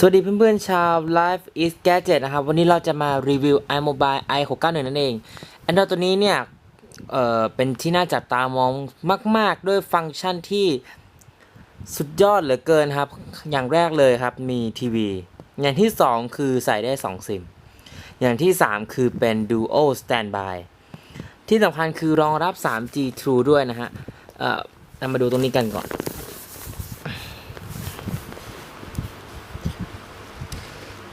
สวัสดีเพื่อนๆชาว Life is Gadget นะครับ วันนี้เราจะมารีวิว iMobile i691 นั่นเอง Android ตัวนี้เนี่ย เอ่อ เป็นที่น่าจับตามองมาก ๆ ด้วยฟังก์ชันที่สุดยอดเหลือเกินครับ อย่างแรกเลยครับ มีทีวี อย่างที่ 2 คือใส่ได้ 2 ซิม อย่างที่ 3 คือเป็น Dual Standby ที่สำคัญคือรองรับ 3G True ด้วยนะฮะ เอ่อเรามาดูตรงนี้กันก่อน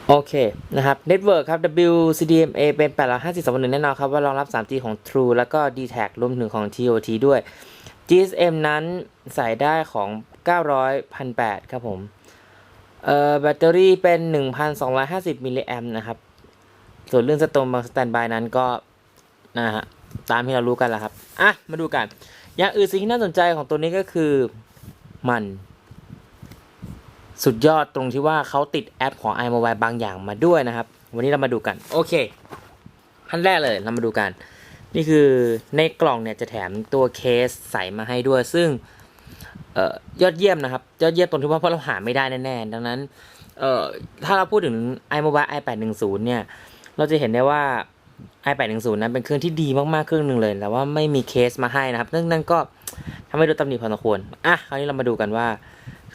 โอเคนะครับ Network ครับ WCDMA เป็น 850 2.1 แน่นอนครับ ว่ารองรับ 3G ของ True แล้วก็ d t a c รวมถึงของ TOT ด้วย GSM นั้นใส่ได้ของ 900 1,800ครับผมเอ่อแบตเตอรี่เป็น 1,250 มิลลิแอมนะครับ ส่วนเรื่องสตอมบางสแตนบายนั้นก็นะฮะตามที่เรารู้กันแล้วครับ อะ มาดูกัน อย่างอื่นสิ่งที่น่าสนใจของตัวนี้ก็คือมัน สุดยอดตรงที่ว่าเขาติดแอปของ iMobile บางอย่างมาด้วยนะครับ วันนี้เรามาดูกัน โอเคขั้นแรกเลยเรามาดูกัน นี่คือในกล่องเนี่ยจะแถมตัวเคสใส่มาให้ด้วย ซึ่งออยอดเยี่ยมนะครับ ยอดเยี่ยมตรงที่ว่าเพราะเราหาไม่ได้แน่ๆ ดังนั้นถ้าเราพูดถึง iMobile i810 เนี่ย เราจะเห็นได้ว่า i810 นั้นเป็นเครื่องที่ดีมากๆ เครื่องหนึ่งเลย แต่ว่าไม่มีเคสมาให้นะครับ นั่นนั่นก็ทำให้ดูตำหนิพอสมควร อะ คราวนี้เรามาดูกันว่า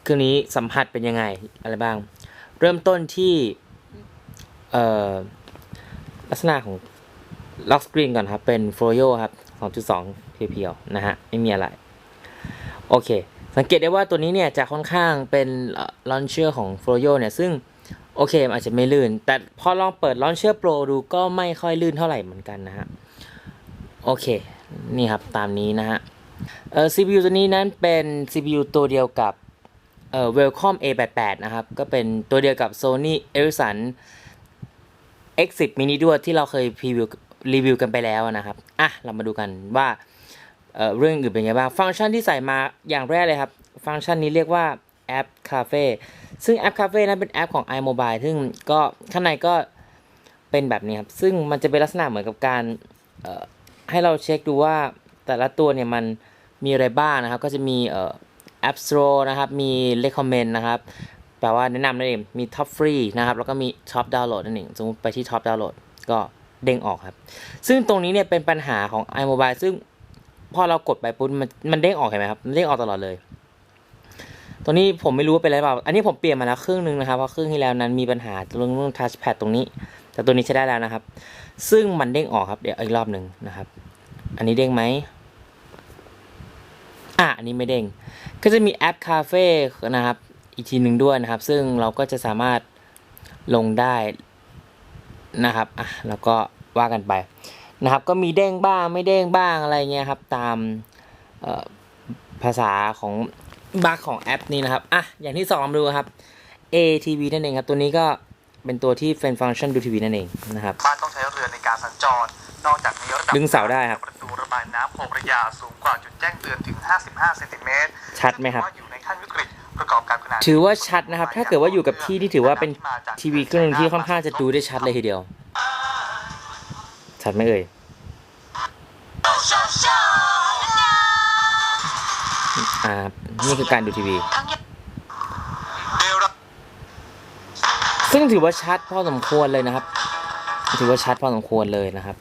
เครื่องนี้สัมผัสเป็นยังไงอะไรบ้าง เริ่มต้นที่ลักษณะของล็อกสกรีนก่อนครับ เป็น f o y o ครับ 2.2 เพียวๆนะฮะ ไม่มีอะไร โอเค สังเกตได้ว่าตัวนี้เนี่ยจะค่อนข้างเป็นลอนเชอร์ของ f o y o เนี่ย ซึ่งโอเคมันอาจจะไม่ลื่น แต่พอลองเปิดลอนเชอร์โปรดูก็ไม่ค่อยลื่นเท่าไหร่เหมือนกันนะฮะ โอเค นี่ครับตามนี้นะฮะ เอ่อ CPU ตัวนี้นั้นเป็น CPU ตัวเดียวกับ เอ่อ Welcome A88 นะครับ ก็เป็นตัวเดียวกับ Sony Ericsson X10 mini ด้วยที่เราเคยพรีวิวรีวิวกันไปแล้วนะครับ อะ เรามาดูกันว่าเอ่อเรื่องอื่นเป็นไงบ้าง ฟังก์ชันที่ใส่มาอย่างแรกเลยครับ ฟังก์ชันนี้เรียกว่าแอป Cafe ซึ่งแอป Cafe นั้นเป็นแอปของ iMobile ซึ่งก็ข้างในก็เป็นแบบนี้ครับ ซึ่งมันจะเป็นลักษณะเหมือนกับการเอ่อให้เราเช็คดูว่าแต่ละตัวเนี่ยมันมีอะไรบ้างนะครับ ก็จะมี เอ่อ App Store นะครับ มี Recommend นะครับ แปลว่าแนะนำนั่นเอง มี Top Free นะครับ แล้วก็มี Top Download นั่นเอง สมมติไปที่ Top Download ก็เด้งออกครับ ซึ่งตรงนี้เนี่ยเป็นปัญหาของ iMobile ซึ่งพอเรากดไปปุ๊บมันมันเด้งออกเห็นไหมครับ มันเด้งออกตลอดเลย ตรงนี้ผมไม่รู้ว่าเป็นอะไรเปล่า อันนี้ผมเปลี่ยนมาแล้วครึ่งนึงนะครับ เพราะครึ่งที่แล้วนั้นมีปัญหาเรื่องเรื่อง Touchpad ตรงนี้ แต่ตัวนี้ใช้ได้แล้วนะครับ ซึ่งมันเด้งออกครับ เดี๋ยวอีกรอบหนึ่งนะครับ อันนี้เด้งไหมอะอันนี้ไม่เด้ง ก็จะมีแอปคาเฟ่นะครับ อีกทีหนึ่งด้วยนะครับ ซึ่งเราก็จะสามารถลงได้นะครับอะแล้วก็ว่ากันไปนะครับ ก็มีเด้งบ้างไม่เด้งบ้างอะไรเงี้ยครับ ตามภาษาของบักของแอปนี้นะครับ อะ อย่างที่สองมาดูครับ ATV นั่นเองครับ ตัวนี้ก็เป็นตัวที่เป็นฟังก์ชันดูทีวีนั่นเองนะครับบ้านต้องใช้เรือในการสัญจร นอกจากนี้ระดับดึงเสาได้ครับ ประตูระบายน้ำโพระยาสูงกว่าจุดแจ้งเตือนถึง 55เซนติเมตรชัดไหมครับถือว่าอยู่ในขั้นวิกฤตประกอบกับขนาดถือว่าชัดนะครับ ถ้าเกิดว่าอยู่กับที่นี่ถือว่าเป็นทีวีเครื่องหนึงที่ค่อนข้างจะดูได้ชัดเลยทีเดียว ชัดไหมเอ่ยอ่านี่คือการดูทีวีเดลรับซึ่งถือว่าชัดพอสมควรเลยนะครับ ถือว่าชัดพอสมควรเลยนะครับ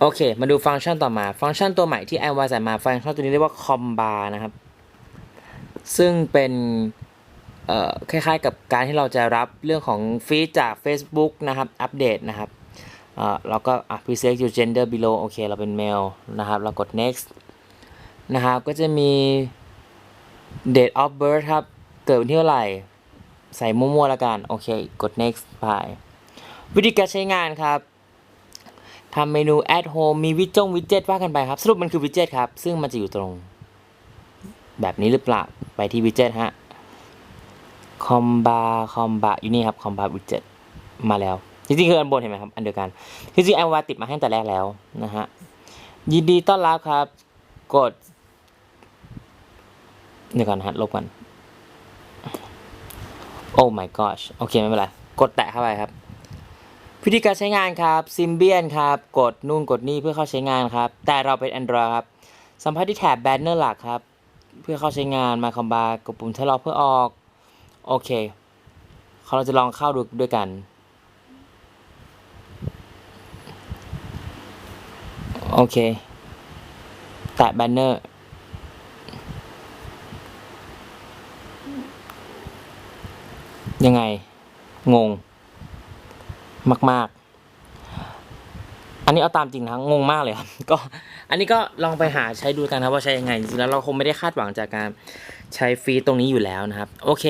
โอเค มาดูฟังก์ชันต่อมา ฟังก์ชันตัวใหม่ที่ iOS ใส่มา ฟังก์ชันตัวนี้เรียกว่า Combar นะครับ ซึ่งเป็นเอ่อคล้ายๆกับการที่เราจะรับเรื่องของฟีดจาก Facebook นะครับ อัปเดตนะครับเอ่อเราก็อะ preset your gender below โอเค เราเป็น male นะครับ เรากด next นะครับ ก็จะมี date of birth ครับ เกิดวันที่เท่าไหร่ ใส่มั่วๆแล้วกัน โอเค กด next ไป วิธีการใช้งานครับ ทำเมนู at home มีวิดจงวิดเจ็ตว่ากันไปครับ สรุปมันคือวิดเจ็ตครับ ซึ่งมันจะอยู่ตรง แบบนี้หรือเปล่า ไปที่วิดเจ็ตฮะคอมบาคอมบาอยู่นี่ครับคอมบาวิดเจ็ตมาแล้ว จริงๆคืออันบนเห็นไหมครับ อันเดียวกันจริงๆแอมวาติดมาให้แต่แรกแล้วนะฮะ ยินดีต้อนรับครับ กดเดี๋ยวก่อนนะฮะลบกันโอ้ my gosh โอเค ไม่เป็นไร กดแตะเข้าไปครับ วิธีการใช้งานครับซิมเบียนครับ กดนู่นกดนี่เพื่อเข้าใช้งานครับ แต่เราเป็น Android ครับ สัมผัสที่แถบแบนเนอร์หลักครับ เพื่อเข้าใช้งานมาคอมบาร์กดปุ่มทะเลาะเพื่อออก โอเค เราจะลองเข้าดูด้วยกัน โอเค แตะแบนเนอร์ยังไง งง มาก ๆ อันนี้เอาตามจริงนะงงมากเลยครับก็อันนี้ก็ลองไปหาใช้ดูกันครับว่าใช้ยังไงจริงแล้วเราคงไม่ได้คาดหวังจากการใช้ฟรีตรงนี้อยู่แล้วนะครับ โอเค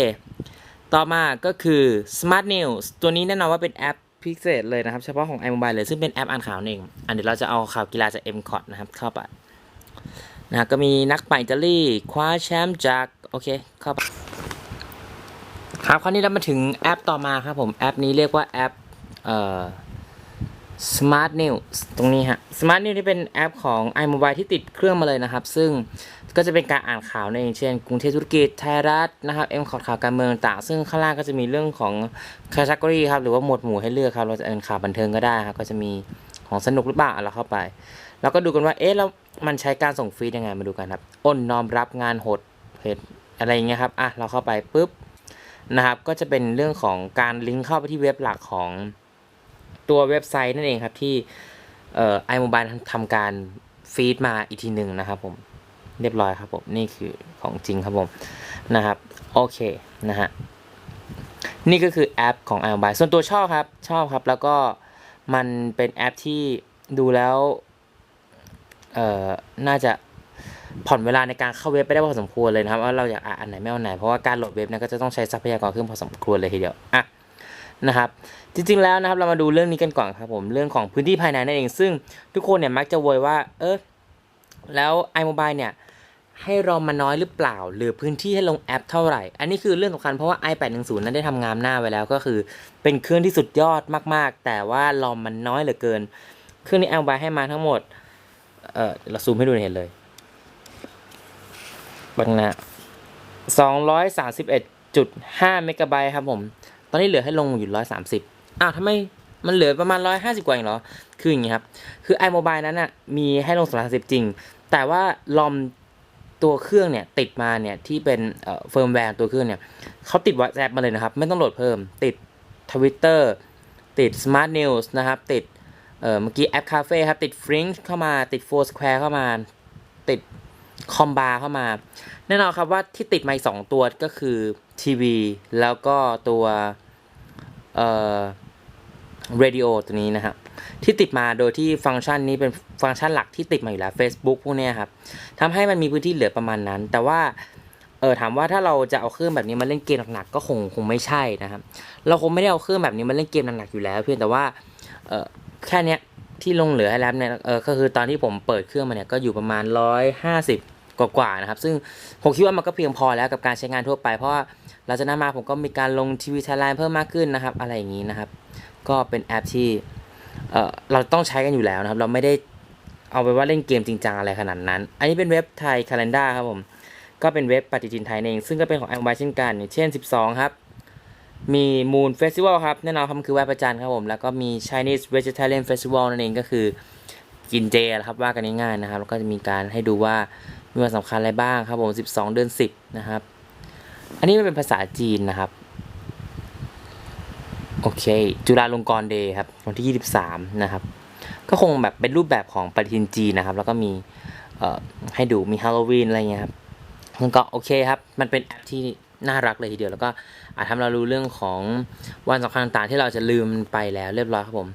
ต่อมาก็คือ Smart News ตัวนี้แน่นอนว่าเป็นแอปพิเศษเลยนะครับ เฉพาะของ iMobile เลยซึ่งเป็นแอปอ่านข่าวเองอันเดี๋ยวเราจะเอาข่าวกีฬาจาก m c o t นะครับเข้าไปนะก็มีนักปั่นอิตาลีคว้าแชมป์จากโอเคเข้าไปครับคราวนี้เรามาถึงแอปต่อมาครับผมแอปนี้เรียกว่าแอป เอ่อ Smart News ตรงนี้ฮะ Smart News ที่เป็นแอปของ iMobile ที่ติดเครื่องมาเลยนะครับ ซึ่งก็จะเป็นการอ่านข่าวในเช่น กรุงเทพธุรกิจไทยรัฐนะครับเอ็มข่าวข่าวการเมืองต่าง ซึ่งข้างล่างก็จะมีเรื่องของ category ครับ หรือว่าหมวดหมู่ให้เลือกครับ เราจะอ่านข่าวบันเทิงก็ได้ครับ ก็จะมีของสนุกหรือเปล่าเราเข้าไป แล้วก็ดูกันว่า เอ๊ะ แล้วมันใช้การส่งฟีดยังไง มาดูกันครับ อ้นน้อมรับงานหดเพจอะไรอย่างเงี้ยครับ อะ เราเข้าไปปุ๊บนะครับ ก็จะเป็นเรื่องของการลิงก์เข้าไปที่เว็บหลักของ ตัวเว็บไซต์นั่นเองครับที่เอ่อ iMobile ทำการฟีดมาอีกทีหนึ่งนะครับผมเรียบร้อยครับผมนี่คือของจริงครับผมนะครับโอเคนะฮะนี่ก็คือแอปของ iMobile ส่วนตัวชอบครับชอบครับ แล้วก็มันเป็นแอปที่ดูแล้วเอ่อน่าจะผ่อนเวลาในการเข้าเว็บไปได้พอสมควรเลยนะครับว่าเราอยากอ่านอันไหนไม่เอาไหนเพราะว่าการโหลดเว็บเนก็จะต้องใช้ทรัพยากรเครื่องพอสมควรเลยทีเดียวอะ นะครับจริงๆแล้วนะครับเรามาดูเรื่องนี้กันก่อนครับผมเรื่องของพื้นที่ภายในนั่นเอง ซึ่งทุกคนเนี่ยมักจะโวยว่าเออแล้ว iMobile เนี่ยให้รอมมาน้อยหรือเปล่า หรือพื้นที่ให้ลงแอปเท่าไหร่ อันนี้คือเรื่องสำคัญเพราะว่า i810 นั้นได้ทำงามหน้าไว้แล้วก็คือ เป็นเครื่องที่สุดยอดมากๆ แต่ว่ารอมมันน้อยเหลือเกิน เครื่องนี้ iMobile ให้มาทั้งหมดเออเราซูมให้ดูเห็นเลยบังนะสองร้อยสามสิบเอ็ดจุดห้าเมกะไบต์ครับผม ตอนนี้เหลือให้ลงอยู่ร้อยสามสิบอ้าวทำไมมันเหลือประมาณร้อยห้าสิบกว่าเองเหรอ คืออย่างงี้ครับ คือ iMobile นั้นน่ะมีให้ลงสองร้อยสิบจริง แต่ว่าลอมตัวเครื่องเนี่ยติดมาเนี่ยที่เป็นเอ่อเฟิร์มแวร์ตัวเครื่องเนี่ยเขาติด WhatsApp มาเลยนะครับ ไม่ต้องโหลดเพิ่ม ติด Twitter ติด Smart News นะครับ ติดเมื่อกี้แอปคาเฟ่ครับ ติด Flink เข้ามาติด Foursquare เข้ามา ติดคอมบาเข้ามา แน่นอนครับว่าที่ติดมาอีกสองตัวก็คือ ทีวี แล้วก็ตัวเอ่อเรดิโอตัวนี้นะครับที่ติดมาโดยที่ฟังก์ชันนี้เป็นฟังก์ชันหลักที่ติดมาอยู่แล้ว Facebook พวกนี้ครับทำให้มันมีพื้นที่เหลือประมาณนั้น แต่ว่าเออถามว่าถ้าเราจะเอาเครื่องแบบนี้มาเล่นเกมหนักๆก็คงคงไม่ใช่นะครับ เราคงไม่ได้เอาเครื่องแบบนี้มาเล่นเกมหนักๆอยู่แล้ว เพียงแต่ว่าเออแค่เนี้ยที่ลงเหลือให้แล้วเนี่ยเออก็คือตอนที่ผมเปิดเครื่องมาเนี่ยก็อยู่ประมาณร้อยห้าสิบ กว่าๆนะครับ ซึ่งผมคิดว่ามันก็เพียงพอแล้วกับการใช้งานทั่วไป เพราะว่าหลังจากนั้นมาผมก็มีการลงทีวีไทยไลน์เพิ่มมากขึ้นนะครับ อะไรอย่างนี้นะครับ ก็เป็นแอปที่เออเราต้องใช้กันอยู่แล้วนะครับ เราไม่ได้เอาไปว่าเล่นเกมจริงจังอะไรขนาดนั้น อันนี้เป็นเว็บไทยคาล endar ครับผม ก็เป็นเว็บปฏิทินไทยเอง ซึ่งก็เป็นของ i อ o b i l e เช่นกันอย่างเช่น 12 ครับ มี Moon Festival ครับ แน่นอนครับคือไหว้พระจันทร์ครับผม แล้วก็มี Chinese Vegetarian Festival นั่นเองก็คือกินเจครับว่ากันง่ายๆนะครับ แล้วก็จะมีการให้ดูว่า มีวันสำคัญอะไรบ้างครับผม12 เดือน 10 นะครับ อันนี้มันเป็นภาษาจีนนะครับ โอเค จุฬาลงกรณ์เดย์ครับ วันที่ 23 นะครับ ก็คงแบบเป็นรูปแบบของปฏิทินจีนนะครับ แล้วก็มีให้ดูมีฮาโลวีนอะไรเงี้ยครับมันก็โอเคครับ มันเป็นแอปที่น่ารักเลยทีเดียว แล้วก็อาจทำเรารู้เรื่องของวันสำคัญต่างๆที่เราจะลืมไปแล้วเรียบร้อยครับผม